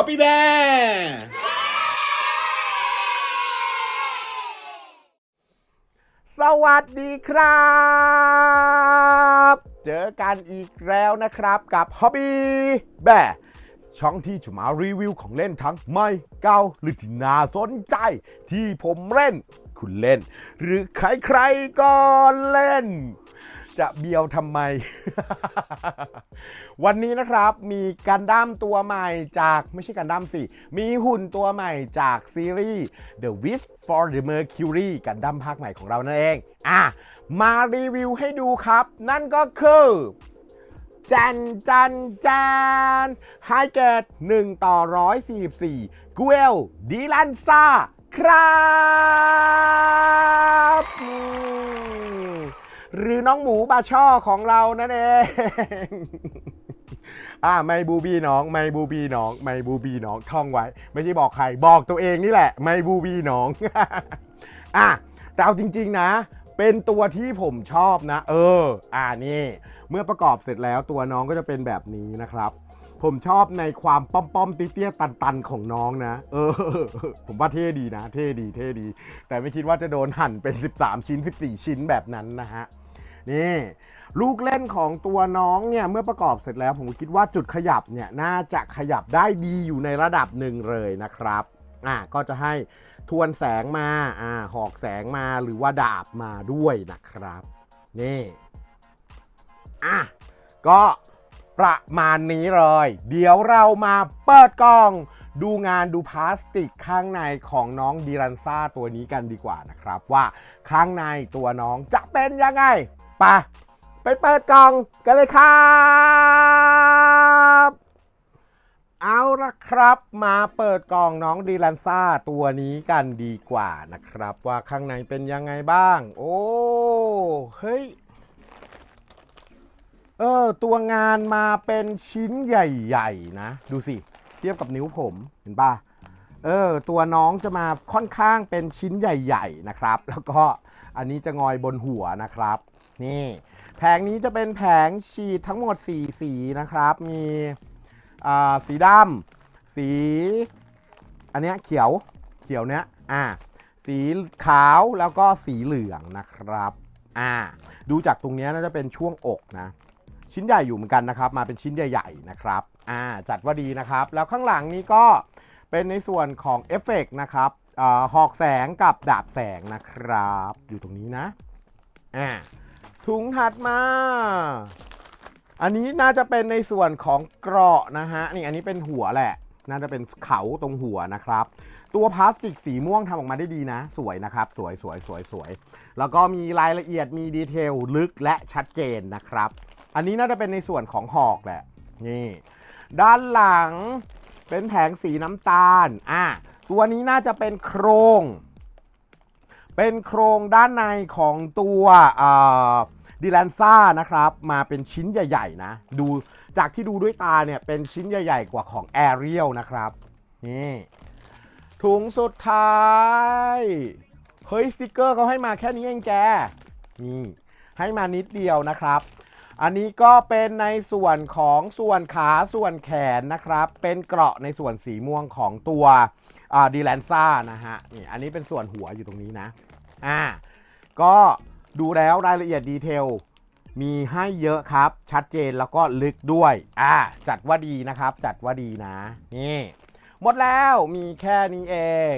Copy Bear สวัสดีครับ เจอกันอีกแล้วนะครับกับ Hobby Bear ช่องที่จะมารีวิวของเล่นทั้งใหม่เก่าหรือที่น่าสนใจ ที่ผมเล่น คุณเล่น หรือใครๆก็เล่น จะเบียวทำไม วันนี้นะครับมีกันดั้มตัวใหม่จากไม่ใช่กันดั้มสิ มีหุ่นตัวใหม่จากซีรีส์ The Wish for the Mercury กันดั้มภาคใหม่ของเรานั่นเอง อะ มารีวิวให้ดูครับ นั่นก็คือจันจันจันไฮเกต1ต่อ 144 กูเอลดีลันซาครับ หรือน้องหมูบาช่อของเรานั่นเอง อ่าไม่บูบีน้อง ไม่บูบีน้อง ไม่บูบีน้องท่องไว้ ไม่ใช่บอกใครบอกตัวเองนี่แหละ ไม่บูบีน้อง อะแต่เอาจริง ๆ นะ เป็นตัวที่ผมชอบนะ เออ อ่านี่ เมื่อประกอบเสร็จแล้วตัวน้องก็จะเป็นแบบนี้นะครับผมชอบในความป้อมป้อมๆเตี้ยๆตันๆของน้องนะ เออ ผมว่าเท่ดีนะ เท่ดี เท่ดี แต่ไม่คิดว่าจะโดนหั่นเป็น 13 ชิ้น 14 ชิ้นแบบนั้นนะฮะ นี่ลูกเล่นของตัวน้องเนี่ยเมื่อประกอบเสร็จแล้ว ผมคิดว่าจุดขยับเนี่ยน่าจะขยับได้ดีอยู่ในระดับหนึ่งเลยนะครับอ่าก็จะให้ทวนแสงมาอ่าหอกแสงมาหรือว่าดาบมาด้วยนะครับนี่อะก็ประมาณนี้เลย เดี๋ยวเรามาเปิดกล้อง ดูงานดูพลาสติกข้างในของน้องดีรันซ่าตัวนี้กันดีกว่านะครับ ว่าข้างในตัวน้องจะเป็นยังไง ปะไปเปิดกล่องกันเลยครับ เอาละครับมาเปิดกล่องน้องดีลันซ่าตัวนี้กันดีกว่านะครับ ว่าข้างในเป็นยังไงบ้าง โอ้เฮ้ยเออตัวงานมาเป็นชิ้นใหญ่ ๆ นะ ดูสิ เทียบกับนิ้วผมเห็นปะเออตัวน้องจะมาค่อนข้างเป็นชิ้นใหญ่ ๆ นะครับ แล้วก็อันนี้จะงอยบนหัวนะครับ นี่แผงนี้จะเป็นแผงฉีดทั้งหมด 4 สีนะครับ มีสีดำสี อันเนี้ยเขียวเขียวเนี้ยอ่าสีขาวแล้วก็สีเหลืองนะครับอ่าดูจากตรงเนี้ยน่าจะเป็นช่วงอกนะ ชิ้นใหญ่อยู่เหมือนกันนะครับ มาเป็นชิ้นใหญ่ๆนะครับอ่าจัดว่าดีนะครับ แล้วข้างหลังนี้ก็เป็นในส่วนของเอฟเฟกต์นะครับอาหอกแสงกับดาบแสงนะครับ อยู่ตรงนี้นะอ่า ถุงถัดมา อันนี้น่าจะเป็นในส่วนของเกราะนะฮะ นี่อันนี้เป็นหัวแหละ น่าจะเป็นเขาตรงหัวนะครับ ตัวพลาสติกสีม่วงทำออกมาได้ดีนะ สวยนะครับ สวยสวยสวยสวย แล้วก็มีรายละเอียดมีดีเทลลึกและชัดเจนนะครับ อันนี้น่าจะเป็นในส่วนของหอกแหละ นี่ ด้านหลังเป็นแผงสีน้ำตาล อะ ตัวนี้น่าจะเป็นโครง เป็นโครงด้านในของตัวอ่า ดิแลนซ่านะครับมาเป็นชิ้นใหญ่ ๆ นะ ดูจากที่ดูด้วยตาเนี่ยเป็นชิ้นใหญ่ ๆ กว่าของแอเรียลนะครับนี่ถุงสุดท้าย เฮ้ย สติกเกอร์เขาให้มาแค่นี้เองแกนี่ให้มานิดเดียวนะครับ อันนี้ก็เป็นในส่วนของส่วนขาส่วนแขนนะครับ เป็นเกราะในส่วนสีม่วงของตัวดีแลนซ่านะฮะนี่อันนี้เป็นส่วนหัวอยู่ตรงนี้นะอ่าก็ ดูแล้วรายละเอียดดีเทลมีให้เยอะครับ ชัดเจนแล้วก็ลึกด้วย อ่า จัดว่าดีนะครับ จัดว่าดีนะ นี่ หมดแล้วมีแค่นี้เอง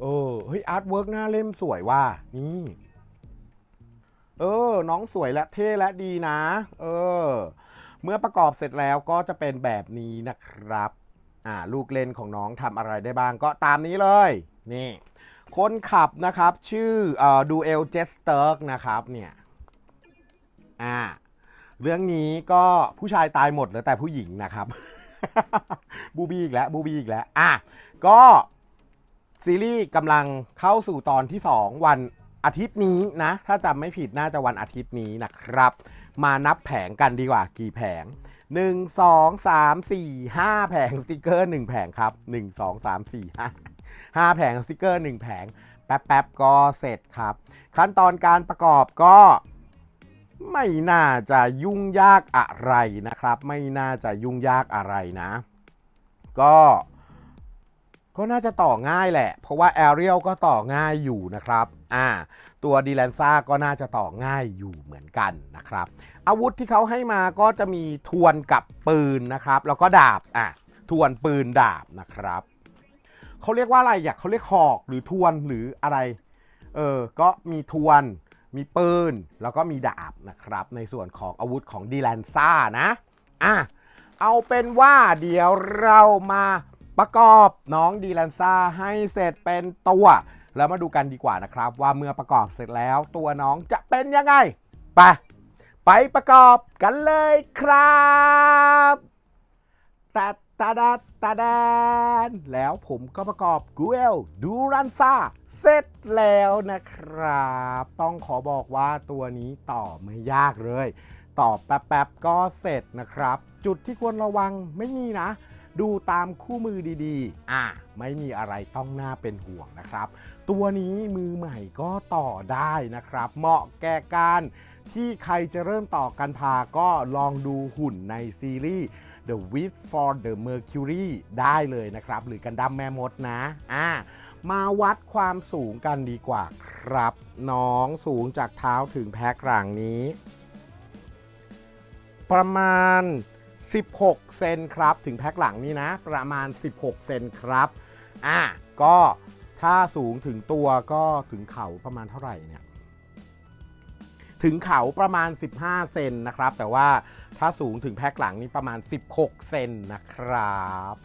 เออ เฮ้ยอาร์ตเวิร์กหน้าเล่มสวยว่านี่ เออ น้องสวยและเท่และดีนะ เออ เมื่อประกอบเสร็จแล้วก็จะเป็นแบบนี้นะครับ อ่า ลูกเล่นของน้องทำอะไรได้บ้างก็ตามนี้เลย นี่ คนขับนะครับชื่ออดูเอลเจสเติร์กนะครับเนี่ยอ่าเรื่องนี้ก็ผู้ชายตายหมดเหลือแต่ผู้หญิงนะครับ บูบี้อีกแล้วบูบี้อีกแล้วอะก็ซีรีส์กำลังเข้าสู่ตอนที่ 2 วันอาทิตย์นี้นะ ถ้าจำไม่ผิดน่าจะวันอาทิตย์นี้นะครับ มานับแผงกันดีกว่ากี่แผง 1 2 3 4 5 แผงสติกเกอร์ 1 แผงครับ 1 2 3 4 5 5 แผงสติกเกอร์ 1 แผง แป๊บๆก็เสร็จครับ ขั้นตอนการประกอบก็ไม่น่าจะยุ่งยากอะไรนะครับ ไม่น่าจะยุ่งยากอะไรนะ ก็ก็น่าจะต่อง่ายแหละ เพราะว่าแอเรียลก็ต่อง่ายอยู่นะครับ อ่า ตัวดีแลนซ่าก็น่าจะต่อง่ายอยู่เหมือนกันนะครับ อาวุธที่เขาให้มาก็จะมีทวนกับปืนนะครับ แล้วก็ดาบ อะ ทวนปืนดาบนะครับ เขาเรียกว่าอะไรอยากเขาเรียกหอกหรือทวนหรืออะไร เออ ก็มีทวน มีปืน แล้วก็มีดาบนะครับ ในส่วนของอาวุธของดีแลนซ่านะ อะ เอาเป็นว่าเดี๋ยวเรามาประกอบน้องดีแลนซ่าให้เสร็จเป็นตัว แล้วมาดูกันดีกว่านะครับ ว่าเมื่อประกอบเสร็จแล้วตัวน้องจะเป็นยังไง ไป ไปประกอบกันเลยครับ แตา ตาดาตาดานแล้วผมก็ประกอบกูเอลดูรันซ่าเสร็จแล้วนะครับ ต้องขอบอกว่าตัวนี้ต่อไม่ยากเลย ต่อแป๊บๆก็เสร็จนะครับ จุดที่ควรระวังไม่มีนะ ดูตามคู่มือดีๆ อะ ไม่มีอะไรต้องน่าเป็นห่วงนะครับ ตัวนี้มือใหม่ก็ต่อได้นะครับ เหมาะแก่การที่ใครจะเริ่มต่อกันพาก็ลองดูหุ่นในซีรีส์ The Wit for the Mercury ได้เลยนะครับ หรือกันดั้มแม่มดนะอ่ามาวัดความสูงกันดีกว่าครับ น้องสูงจากเท้าถึงแพ็คหลังนี้ ประมาณ 16 เซนครับ ถึงแพ็คหลังนี้นะ ประมาณ 16 เซนครับอะก็ถ้าสูงถึงตัวก็ถึงเข่าประมาณเท่าไหร่เนี่ย ถึงเข่าประมาณ 15 เซนนะครับ แต่ว่า ถ้าสูงถึงแพ็คหลังนี่ประมาณ 16 เซนนะครับ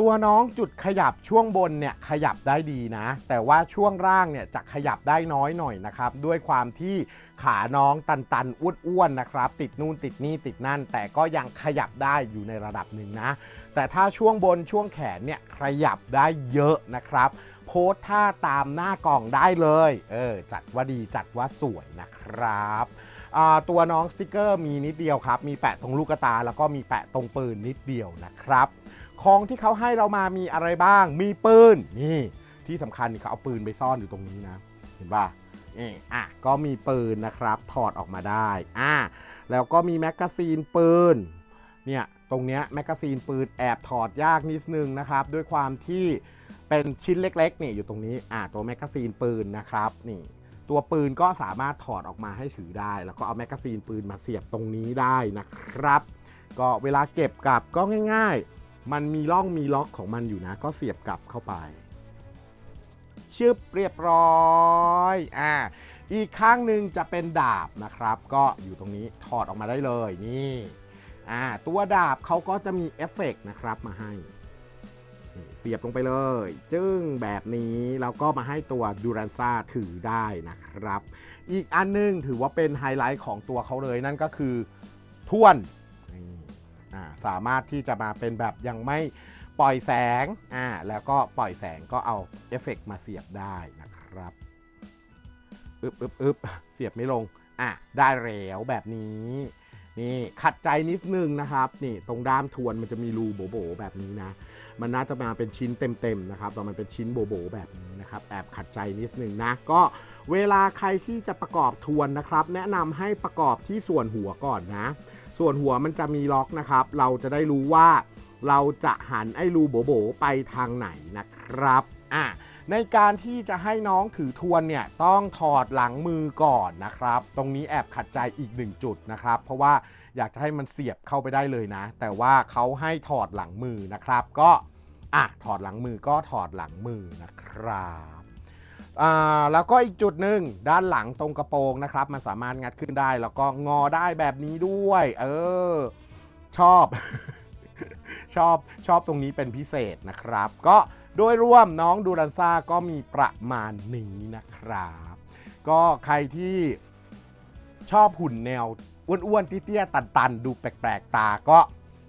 ตัวน้องจุดขยับช่วงบนเนี่ยขยับได้ดีนะ แต่ว่าช่วงล่างเนี่ยจะขยับได้น้อยหน่อยนะครับ ด้วยความที่ขาน้องตันตันๆอ้วนๆนะครับ ติดนู่นติดนี่ติดนั่น แต่ก็ยังขยับได้อยู่ในระดับหนึ่งนะ แต่ถ้าช่วงบนช่วงแขนเนี่ยขยับได้เยอะนะครับโพสท่าตามหน้ากล่องได้เลย เออ จัดว่าดีจัดว่าสวยนะครับ ตัวน้องสติกเกอร์มีนิดเดียวครับ มีแปะตรงลูกตา แล้วก็มีแปะตรงปืนนิดเดียวนะครับ ของที่เขาให้เรามามีอะไรบ้าง มีปืน นี่ ที่สำคัญเขาเอาปืนไปซ่อนอยู่ตรงนี้นะ เห็นป่ะนี่อะ ก็มีปืนนะครับ ถอดออกมาได้ อะ แล้วก็มีแมกกาซีนปืน เนี่ย ตรงเนี้ยแมกกาซีนปืนแอบถอดยากนิดนึงนะครับ ด้วยความที่เป็นชิ้นเล็กๆนี่อยู่ตรงนี้ อะ ตัวแมกกาซีนปืนนะครับ นี่ ตัวปืนก็สามารถถอดออกมาให้ถือได้ แล้วก็เอาแมกกาซีนปืนมาเสียบตรงนี้ได้นะครับ ก็เวลาเก็บกลับก็ง่ายๆ มันมีร่องมีล็อกของมันอยู่นะ ก็เสียบกลับเข้าไปชึบเรียบร้อยอ่าอีกข้างหนึ่งจะเป็นดาบนะครับ ก็อยู่ตรงนี้ถอดออกมาได้เลยนี่อ่าตัวดาบเขาก็จะมีเอฟเฟกต์นะครับมาให้ เสียบลงไปเลย จึ้งแบบนี้แล้วก็มาให้ตัวดูรันซ่าถือได้นะครับ อีกอันหนึงถือว่าเป็นไฮไลท์ของตัวเขาเลยนั่นก็คือท่วนสามารถที่จะมาเป็นแบบยังไม่ปล่อยแสงอ่าแล้วก็ปล่อยแสงก็เอาเอฟเฟกต์มาเสียบได้นะครับอึบอึบอึบเสียบไม่ลงอะได้แล้วแบบนี้ นี่ขัดใจนิดนึงนะครับ นี่ตรงด้ามทวนมันจะมีรูโบๆแบบนี้นะ มันน่าจะมาเป็นชิ้นเต็มๆนะครับแต่มันเป็นชิ้นโบๆแบบนี้นะครับแอบขัดใจนิดนึงนะก็เวลาใครที่จะประกอบทวนนะครับ แนะนำให้ประกอบที่ส่วนหัวก่อนนะ ส่วนหัวมันจะมีล็อกนะครับ เราจะได้รู้ว่าเราจะหันไอ้รูโบๆไปทางไหนนะครับอะ ในการที่จะให้น้องถือทวนเนี่ยต้องถอดหลังมือก่อนนะครับ ตรงนี้แอบขัดใจอีกหนึ่งจุดนะครับ เพราะว่าอยากจะให้มันเสียบเข้าไปได้เลยนะ แต่ว่าเขาให้ถอดหลังมือนะครับ ก็อะถอดหลังมือก็ถอดหลังมือนะครับอ่าแล้วก็อีกจุดหนึ่งด้านหลังตรงกระโปรงนะครับ มันสามารถงัดขึ้นได้ แล้วก็งอได้แบบนี้ด้วย เออ ชอบ ชอบชอบตรงนี้เป็นพิเศษนะครับ ก็ โดยรวมน้องดูรันซ่าก็มีประมาณนี้นะครับ ก็ใครที่ชอบหุ่นแนวอ้วนๆเตี้ยๆตันๆ ดูแปลกๆ ตาก็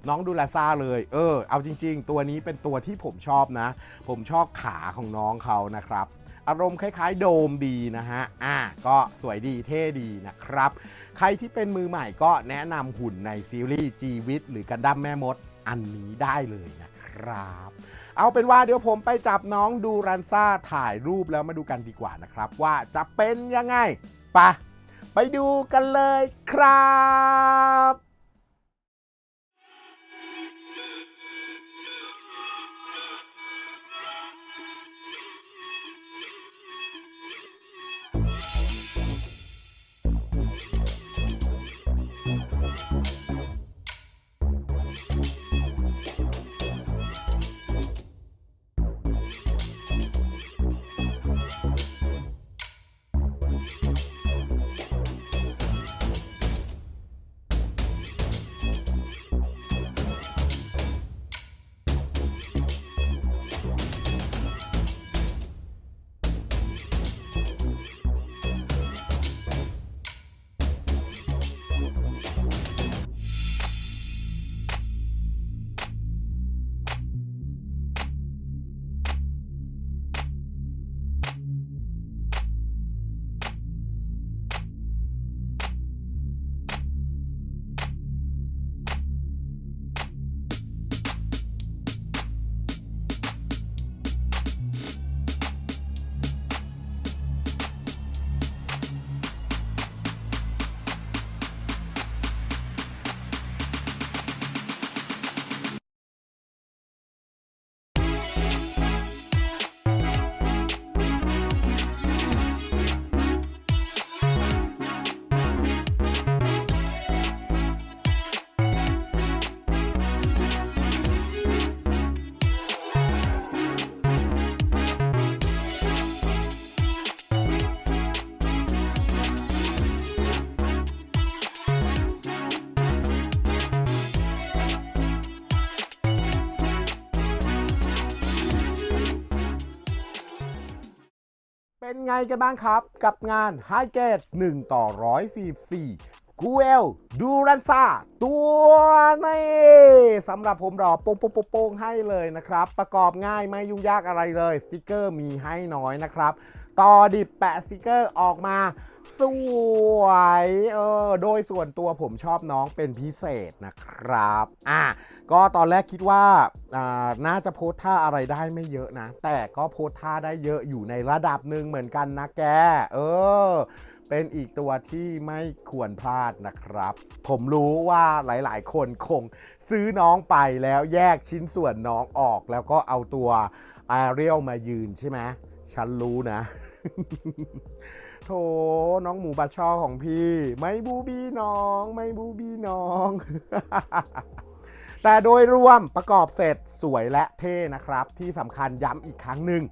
น้องดูรันซ่าเลย เออ เอาจริง ๆ ตัวนี้เป็นตัวที่ผมชอบนะ ผมชอบขาของน้องเขานะครับ อารมณ์คล้าย ๆ โดมดีนะฮะ อ่า ก็สวยดีเท่ดีนะครับ ใครที่เป็นมือใหม่ก็แนะนำหุ่นในซีรีส์จีวิตหรือกันดั้มแม่มดอันนี้ได้เลยนะครับ เอาเป็นว่าเดี๋ยวผมไปจับน้องดูรันซ่าถ่ายรูปแล้วมาดูกันดีกว่านะครับ ว่าจะเป็นยังไงไปะไปดูกันเลยครับ เป็นไงกันบ้างครับกับงาน h i g a t e 1 ต่อ 144กูเอลดูรันซาตัวนี้สำหรับผมรอปงโป้งโป้งโป้งให้เลยนะครับ ประกอบง่ายไม่ยุ่งยากอะไรเลย สติกเกอร์มีให้น้อยนะครับ ต่อดิบแปะสติกเกอร์ออกมา สวย เออ โดยส่วนตัวผมชอบน้องเป็นพิเศษนะครับ อะ ก็ตอนแรกคิดว่าอ่าน่าจะโพสท่าอะไรได้ไม่เยอะนะ แต่ก็โพสท่าได้เยอะอยู่ในระดับหนึ่งเหมือนกันนะแก เออ เป็นอีกตัวที่ไม่ควรพลาดนะครับ ผมรู้ว่าหลายๆ คนคงซื้อน้องไปแล้วแยกชิ้นส่วนน้องออก แล้วก็เอาตัว a อ r i e l มายืนใช่ไหมฉันรู้นะ โถน้องหมูบาชอของพี่ ไม่บูบี้น้อง ไม่บูบี้น้อง แต่โดยรวมประกอบเสร็จสวยและเท่นะครับ ที่สำคัญย้ำอีกครั้งหนึ่ง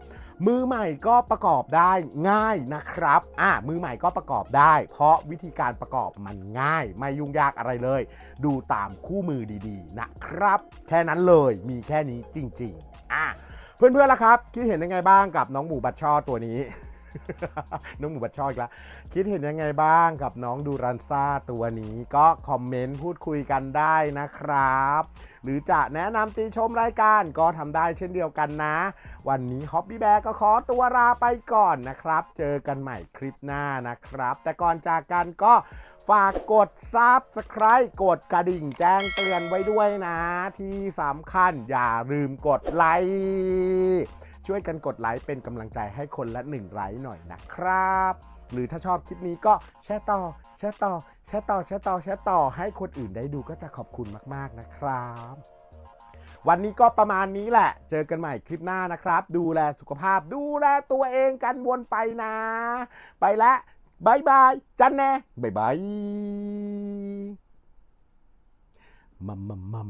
มือใหม่ก็ประกอบได้ง่ายนะครับ อะมือใหม่ก็ประกอบได้ เพราะวิธีการประกอบมันง่าย ไม่ยุ่งยากอะไรเลย ดูตามคู่มือดีๆ นะครับ แค่นั้นเลยมีแค่นี้จริง ๆ อะเพื่อนๆล่ะครับ คิดเห็นยังไงบ้างกับน้องหมูบัดช่อตัวนี้ น้องหมูบัดช่ออีกแล้วคิดเห็นยังไงบ้างกับน้องดูรันซ่าตัวนี้ก็คอมเมนต์พูดคุยกันได้นะครับ หรือจะแนะนำติชมรายการก็ทำได้เช่นเดียวกันนะ วันนี้ฮอ b บี้แบร์ก็ขอตัวลาไปก่อนนะครับ เจอกันใหม่คลิปหน้านะครับ แต่ก่อนจากกันก็ฝากกด Subscribe กดกระดิ่งแจ้งเตือนไว้ด้วยนะ ที่สำคัญอย่าลืมกดไลค์ ช่วยกันกดไลค์เป็นกำลังใจให้คนละหนึ่งไลค์หน่อยนะครับ หรือถ้าชอบคลิปนี้ก็แชร์ต่อ แชร์ต่อ แชร์ต่อ แชร์ต่อ แชร์ต่อ ให้คนอื่นได้ดูก็จะขอบคุณมากๆนะครับ วันนี้ก็ประมาณนี้แหละ เจอกันใหม่คลิปหน้านะครับ ดูแลสุขภาพ ดูแลตัวเองกันวนไปนะ ไปแล้วบายบาย จันแน่บายบายมัมมัมมัม